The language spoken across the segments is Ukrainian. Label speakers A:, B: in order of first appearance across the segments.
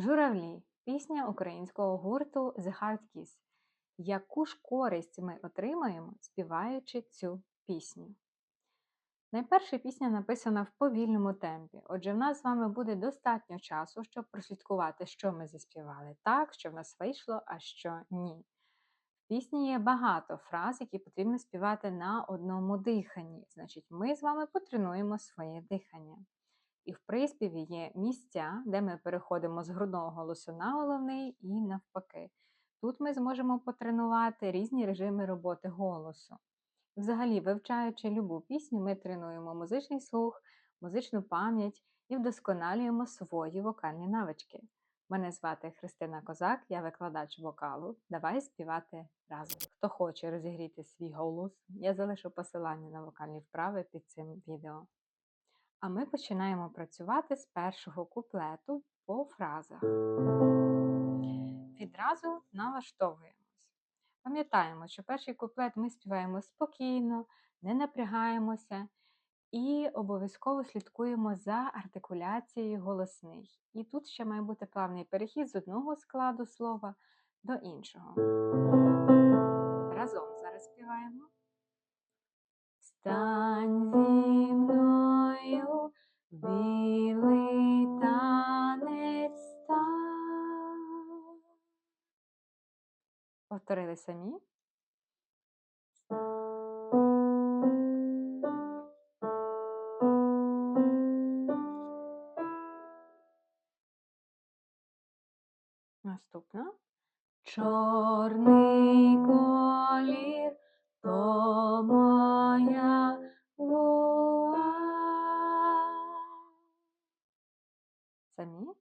A: Журавлі пісня українського гурту The Hard Kiss. Яку ж користь ми отримаємо, співаючи цю пісню? Найперша пісня написана в повільному темпі, отже, в нас з вами буде достатньо часу, щоб прослідкувати, що ми заспівали так, що в нас вийшло, а що ні. В пісні є багато фраз, які потрібно співати на одному диханні. Значить, ми з вами потренуємо своє дихання. І в приспіві є місця, де ми переходимо з грудного голосу на головний і навпаки. Тут ми зможемо потренувати різні режими роботи голосу. Взагалі, вивчаючи любу пісню, ми тренуємо музичний слух, музичну пам'ять і вдосконалюємо свої вокальні навички. Мене звати Христина Козак, я викладач вокалу. Давай співати разом. Хто хоче розігріти свій голос, я залишу посилання на вокальні вправи під цим відео. А ми починаємо працювати з першого куплету по фразах. Відразу налаштовуємось. Пам'ятаємо, що перший куплет ми співаємо спокійно, не напрягаємося і обов'язково слідкуємо за артикуляцією голосних. І тут ще має бути плавний перехід з одного складу слова до іншого. Разом зараз співаємо. Стань Повторили самі. Наступна. Чорний колір то моя вуаль. Самі.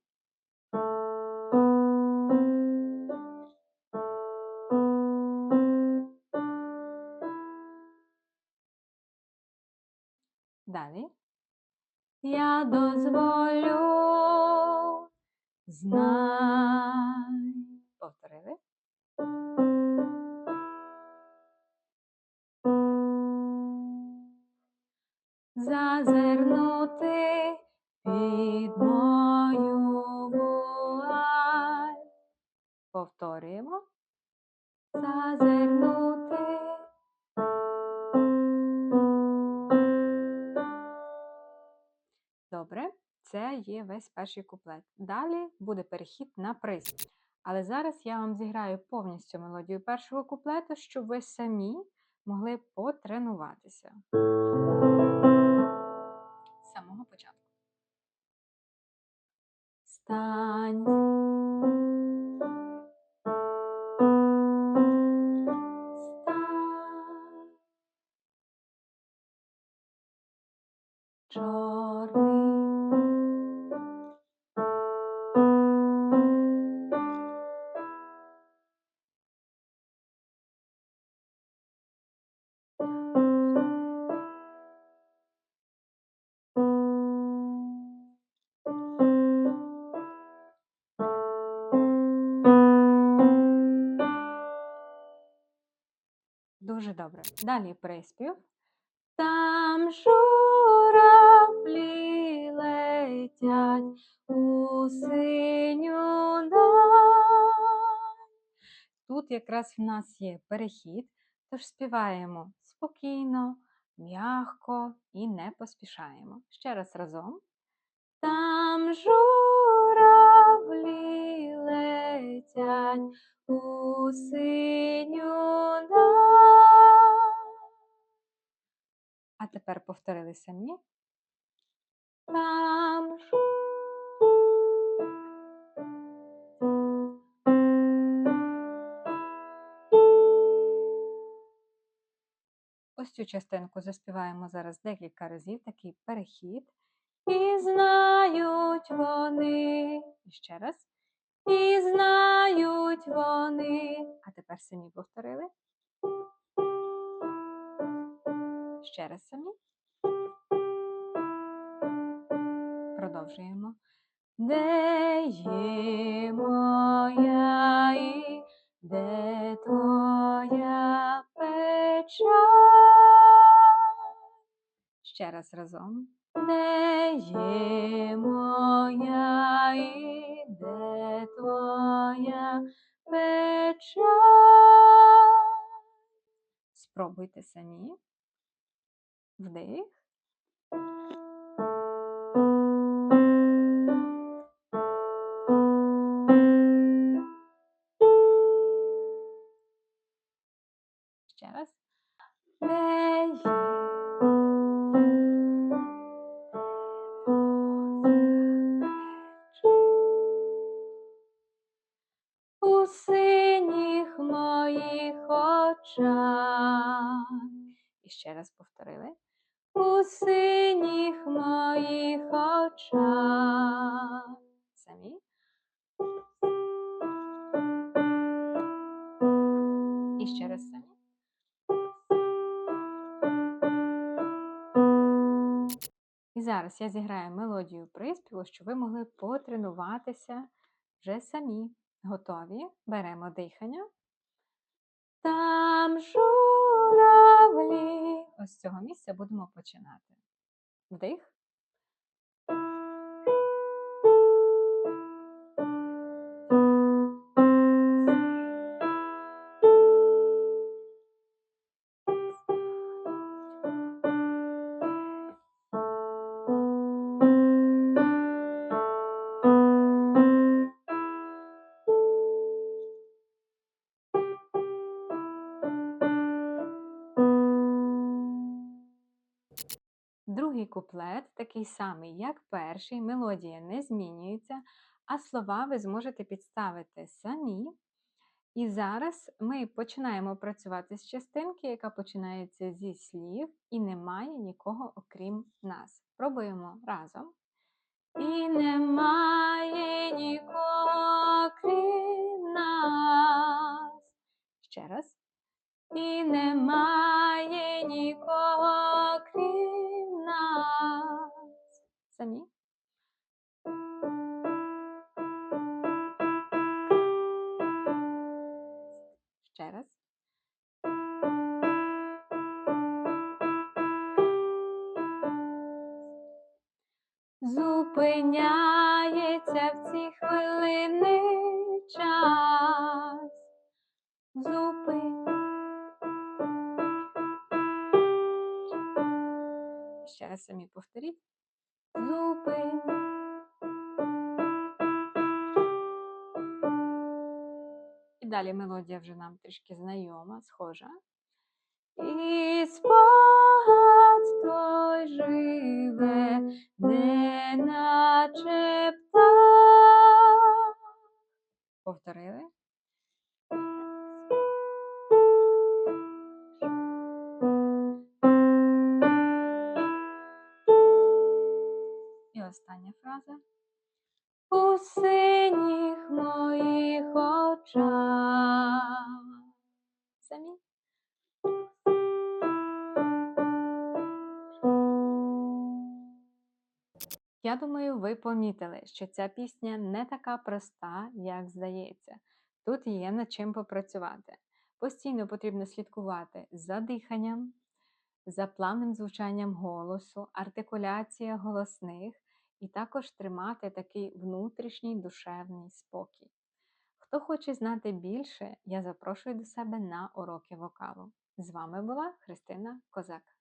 A: Знай. Повторили. Зазирнути під мою вуаль. Повторюємо. Зазирнути. Це є весь перший куплет. Далі буде перехід на приз. Але зараз я вам зіграю повністю мелодію першого куплету, щоб ви самі могли потренуватися. З самого початку. Стань. Дуже добре. Далі приспів. Там журавлі летять у синю даль. Тут якраз в нас є перехід, тож співаємо спокійно, м'яко і не поспішаємо. Ще раз разом. Там журавлі летять у синю даль. А тепер повторили самі. Ось цю частинку заспіваємо зараз декілька разів, такий перехід. І знають вони. І ще раз. І знають вони. А тепер самі повторили. ще раз самі. Продовжуємо. Де є моя і де твоя печаль? Ще раз разом. Де є моя і де твоя печаль? Спробуйте самі. Вдих. Ще раз. У ще раз повторили. У синіх моїх очах. Самі. І ще раз самі. І зараз я зіграю мелодію приспіву, щоб ви могли потренуватися вже самі. Готові? Беремо дихання. Там журавлі. З цього місця будемо починати. Вдих. Куплет такий самий, як перший, мелодія не змінюється, а слова ви зможете підставити самі. І зараз ми починаємо працювати з частинки, яка починається зі слів, і немає нікого окрім нас. Пробуємо разом. І немає нікого окрім нас. Ще раз. І немає Зупиняється в ці хвилини час. Зупин. Ще раз самі повторіть. Зупин. І далі мелодія вже нам трішки знайома, схожа. І спогад той живе, неначе птах. Повторили? І остання фраза. У синіх моїх Я думаю, ви помітили, що ця пісня не така проста, як здається. Тут є над чим попрацювати. Постійно потрібно слідкувати за диханням, за плавним звучанням голосу, артикуляція голосних і також тримати такий внутрішній душевний спокій. Хто хоче знати більше, я запрошую до себе на уроки вокалу. З вами була Христина Козак.